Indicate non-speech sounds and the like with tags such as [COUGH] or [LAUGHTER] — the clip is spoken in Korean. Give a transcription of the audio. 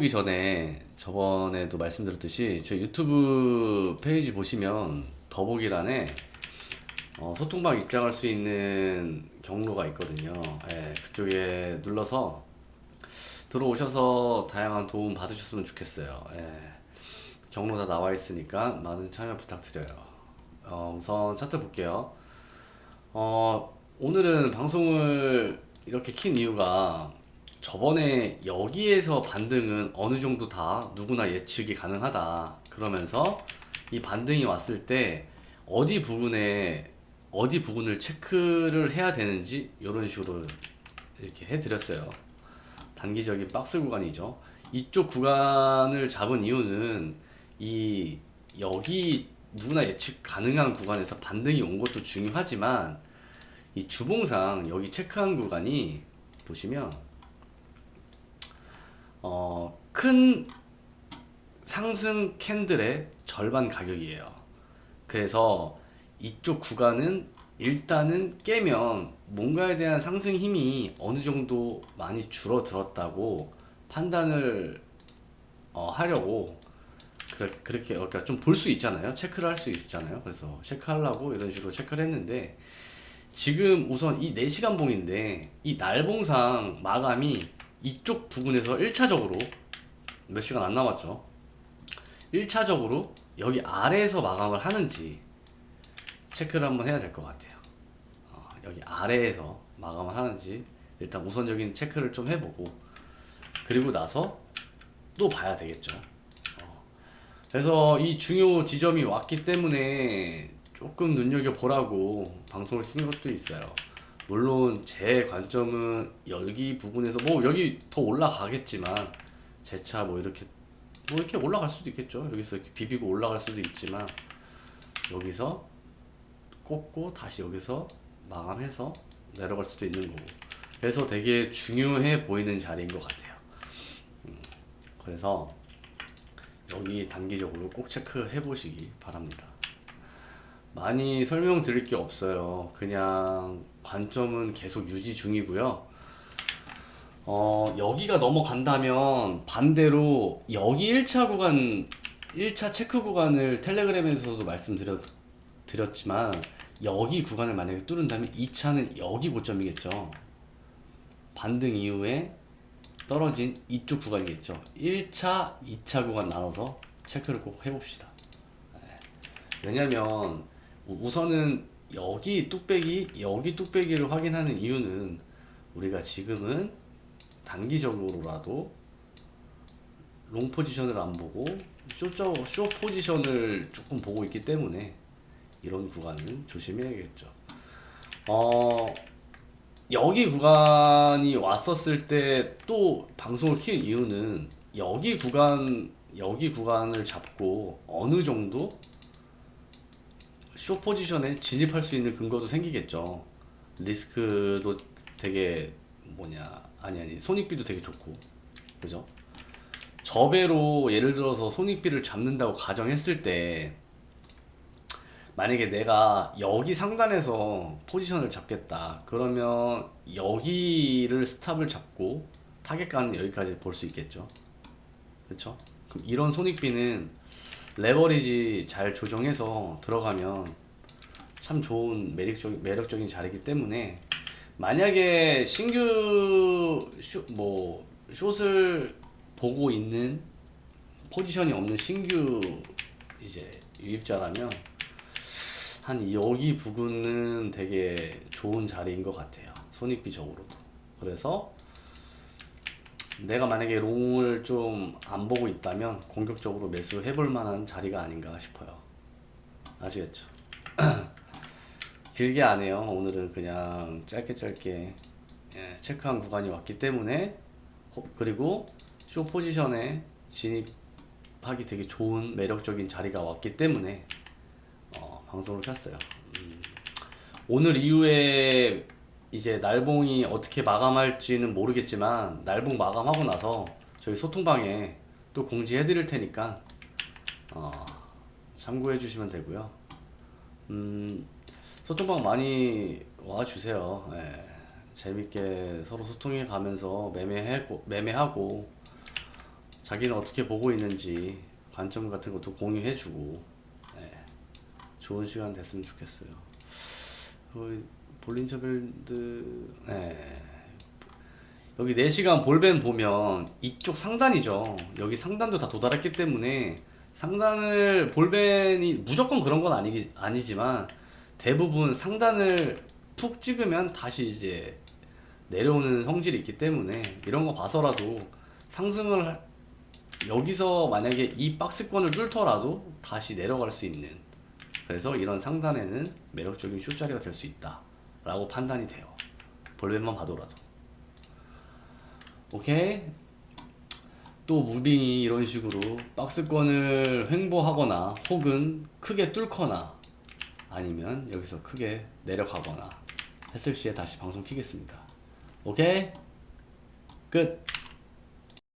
보기 전에 저번에도 말씀드렸듯이 저 유튜브 페이지 보시면 더보기란에 어, 소통방 입장할 수 있는 경로가 있거든요. 예, 그쪽에 눌러서 들어오셔서 다양한 도움 받으셨으면 좋겠어요. 예, 경로 다 나와 있으니까 많은 참여 부탁드려요. 어, 우선 차트 볼게요. 어, 오늘은 방송을 이렇게 킨 이유가 저번에 여기에서 반등은 어느 정도 다 누구나 예측이 가능하다. 그러면서 이 반등이 왔을 때 어디 부분에 어디 부분을 체크를 해야 되는지 이런 식으로 이렇게 해드렸어요. 단기적인 박스 구간이죠. 이쪽 구간을 잡은 이유는 이 여기 누구나 예측 가능한 구간에서 반등이 온 것도 중요하지만 이 주봉상 여기 체크한 구간이 보시면 어, 큰 상승 캔들의 절반 가격이에요. 그래서 이쪽 구간은 일단은 깨면 뭔가에 대한 상승 힘이 어느 정도 많이 줄어들었다고 판단을 어, 하려고 그렇게 그러니까 좀 볼 수 있잖아요. 체크를 할 수 있잖아요. 그래서 체크하려고 이런 식으로 체크를 했는데 지금 우선 이 4시간 봉인데 이 날봉상 마감이 이쪽 부분에서 1차적으로 몇 시간 안 남았죠. 1차적으로 여기 아래에서 마감을 하는지 체크를 한번 해야 될 것 같아요. 어, 여기 아래에서 마감을 하는지 일단 우선적인 체크를 좀 해보고 그리고 나서 또 봐야 되겠죠. 어, 그래서 이 중요 지점이 왔기 때문에 조금 눈여겨 보라고 방송을 킨 것도 있어요. 물론 제 관점은 여기 부분에서 뭐 여기 더 올라가겠지만 제 차 뭐 이렇게 뭐 이렇게 올라갈 수도 있겠죠. 여기서 이렇게 비비고 올라갈 수도 있지만 여기서 꽂고 다시 여기서 마감해서 내려갈 수도 있는 거고. 그래서 되게 중요해 보이는 자리인 것 같아요. 음, 그래서 여기 단기적으로 꼭 체크해 보시기 바랍니다. 많이 설명드릴 게 없어요. 그냥 관점은 계속 유지 중이고요. 어, 여기가 넘어간다면 반대로 여기 1차 구간, 1차 체크 구간을 텔레그램에서도 말씀드렸, 드렸지만 여기 구간을 만약에 뚫은다면 2차는 여기 고점이겠죠. 반등 이후에 떨어진 이쪽 구간이겠죠. 1차, 2차 구간 나눠서 체크를 꼭 해봅시다. 왜냐면 우- 우선은 여기 뚝배기 여기 뚝배기를 확인하는 이유는 우리가 지금은 단기적으로라도 롱 포지션을 안 보고 쇼, 쇼 포지션을 조금 보고 있기 때문에 이런 구간은 조심해야겠죠. 어, 여기 구간이 왔었을 때 또 방송을 키운 이유는 여기 구간 여기 구간을 잡고 어느 정도 쇼 포지션에 진입할 수 있는 근거도 생기겠죠. 리스크도 되게 뭐냐 아니 아니 손익비도 되게 좋고 그죠? 저배로 예를 들어서 손익비를 잡는다고 가정했을 때 만약에 내가 여기 상단에서 포지션을 잡겠다 그러면 여기를 스탑을 잡고 타겟가는 여기까지 볼 수 있겠죠. 그렇죠? 그럼 이런 손익비는 레버리지 잘 조정해서 들어가면 참 좋은 매력적, 매력적인 자리이기 때문에 만약에 신규 쇼, 뭐 숏을 보고 있는 포지션이 없는 신규 이제 유입자라면 한 여기 부분은 되게 좋은 자리인 것 같아요. 손익비적으로도. 그래서 내가 만약에 롱을 좀 안 보고 있다면 공격적으로 매수해 볼 만한 자리가 아닌가 싶어요. 아시겠죠? [CLEARS THROAT] 길게 안 해요. 오늘은 그냥 짧게 짧게 예, 체크한 구간이 왔기 때문에 호- 그리고 쇼 포지션에 진입하기 되게 좋은 매력적인 자리가 왔기 때문에 어, 방송을 켰어요. 음, 오늘 이후에 이제 날봉이 어떻게 마감할지는 모르겠지만 날봉 마감하고 나서 저희 소통방에 또 공지해 드릴 테니까 어, 참고해 주시면 되고요. 음, 소통방 많이 와 주세요. 예, 재밌게 서로 소통해 가면서 매매하고 매매하고 자기는 어떻게 보고 있는지 관점 같은 것도 공유해 주고 네. 좋은 시간 됐으면 좋겠어요. 그 볼린저빌드 네. 여기 4시간 볼벤 보면 이쪽 상단이죠. 여기 상단도 다 도달했기 때문에 상단을 볼벤이 무조건 그런 건 아니기, 아니지만 대부분 상단을 푹 찍으면 다시 이제 내려오는 성질이 있기 때문에 이런 거 봐서라도 상승을 할- 여기서 만약에 이 박스권을 뚫더라도 다시 내려갈 수 있는 그래서 이런 상단에는 매력적인 숏자리가 될 수 있다 라고 판단이 돼요. 볼벤만 봐도라도. 오케이? 또 무빙이 이런 식으로 박스권을 횡보하거나 혹은 크게 뚫거나 아니면 여기서 크게 내려가거나 했을 시에 다시 방송 키겠습니다. 오케이? 끝